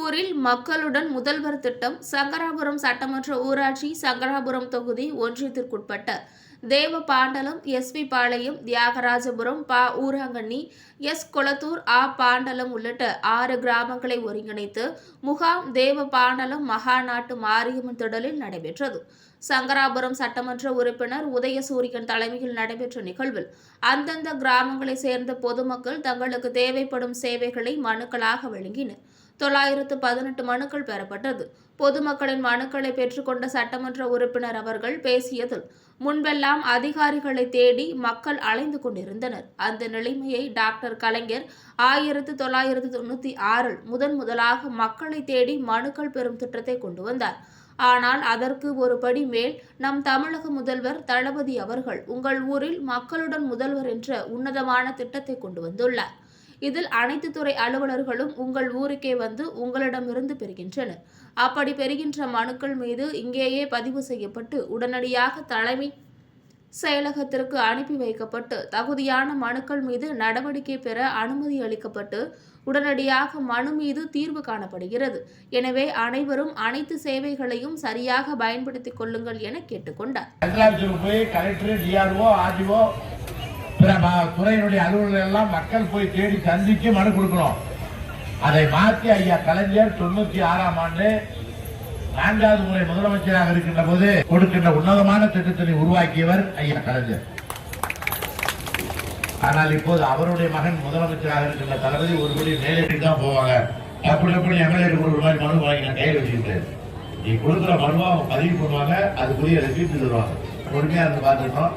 மக்களுடன் முதல்வர் திட்டம் சங்கராபுரம் சட்டமன்ற ஊராட்சி சங்கராபுரம் தொகுதி ஒன்றியத்திற்குட்பட்ட தேவபாண்டலம் எஸ்வி பாளையம் தியாகராஜபுரம் பா ஊராங்கண்ணி எஸ் கொளத்தூர் ஆ பாண்டலம் உள்ளிட்ட ஆறு கிராமங்களை ஒருங்கிணைத்து முகாம் தேவபாண்டலம் மகாநாட்டு மாரியம்மன் திடலில் நடைபெற்றது. சங்கராபுரம் சட்டமன்ற உறுப்பினர் உதயசூரியன் தலைமையில் நடைபெற்ற நிகழ்வில் அந்தந்த கிராமங்களைச் சேர்ந்த பொதுமக்கள் தங்களுக்கு தேவைப்படும் சேவைகளை மனுக்களாக வழங்கினர். தொள்ளாயிரத்து பதினெட்டு மனுக்கள் பெறப்பட்டது. பொதுமக்களின் மனுக்களை பெற்றுக்கொண்ட சட்டமன்ற உறுப்பினர் அவர்கள் பேசியதில் முன்பெல்லாம் அதிகாரிகளை தேடி மக்கள் அலைந்து கொண்டிருந்தனர். அந்த நிலைமையை டாக்டர் கலைஞர் ஆயிரத்து தொள்ளாயிரத்து தொண்ணூற்றி ஆறில் முதன் முதலாக மக்களை தேடி மனுக்கள் பெறும் திட்டத்தை கொண்டு வந்தார். ஆனால் அதற்கு ஒரு படி மேல் நம் தமிழக முதல்வர் தளபதி அவர்கள் உங்கள் ஊரில் மக்களுடன் முதல்வர் என்ற உன்னதமான திட்டத்தை கொண்டு வந்துள்ளார். இதில் அனைத்து துறை அலுவலர்களும் உங்கள் ஊருக்கே வந்து உங்களிடமிருந்து பெறுகின்றனர். அப்படி பெறுகின்ற மனுக்கள் மீது இங்கேயே பதிவு செய்யப்பட்டு உடனடியாக தலைமை செயலகத்திற்கு அனுப்பி வைக்கப்பட்டு தகுதியான மனுக்கள் மீது நடவடிக்கை பெற அனுமதி அளிக்கப்பட்டு உடனடியாக மனு மீது தீர்வு காணப்படுகிறது. எனவே அனைவரும் அனைத்து சேவைகளையும் சரியாக பயன்படுத்திக் கொள்ளுங்கள் என கேட்டுக்கொண்டார் பிற துறையினுடைய அலுவலர்கள் எல்லாம் மக்கள் போய் தேடி சந்திச்சு மனு கொடுக்கணும். அதை மாற்றி ஐயா கலைஞர் தொண்ணூத்தி ஆறாம் ஆண்டு நான்காவது முறை முதலமைச்சராக இருக்கின்ற போது கொடுக்கின்ற உன்னதமான திட்டத்தினை உருவாக்கியவர் ஐயா கலைஞர். ஆனால் இப்போது அவருடைய மகன் முதலமைச்சராக இருக்கின்ற தளபதி ஒருபடி மேலே தான் போவாங்க. அப்படி எப்படி எம்எல்ஏ கொடுக்குற மாதிரி மனு வாங்கி நான் கையில் வச்சுக்கிட்டேன் நீ கொடுக்குற மனுவை அவங்க பதிவு பண்ணுவாங்க அதுக்குரிய ரசீது தருவாங்க. பொறுமையா இருந்து பார்த்துருக்கோம்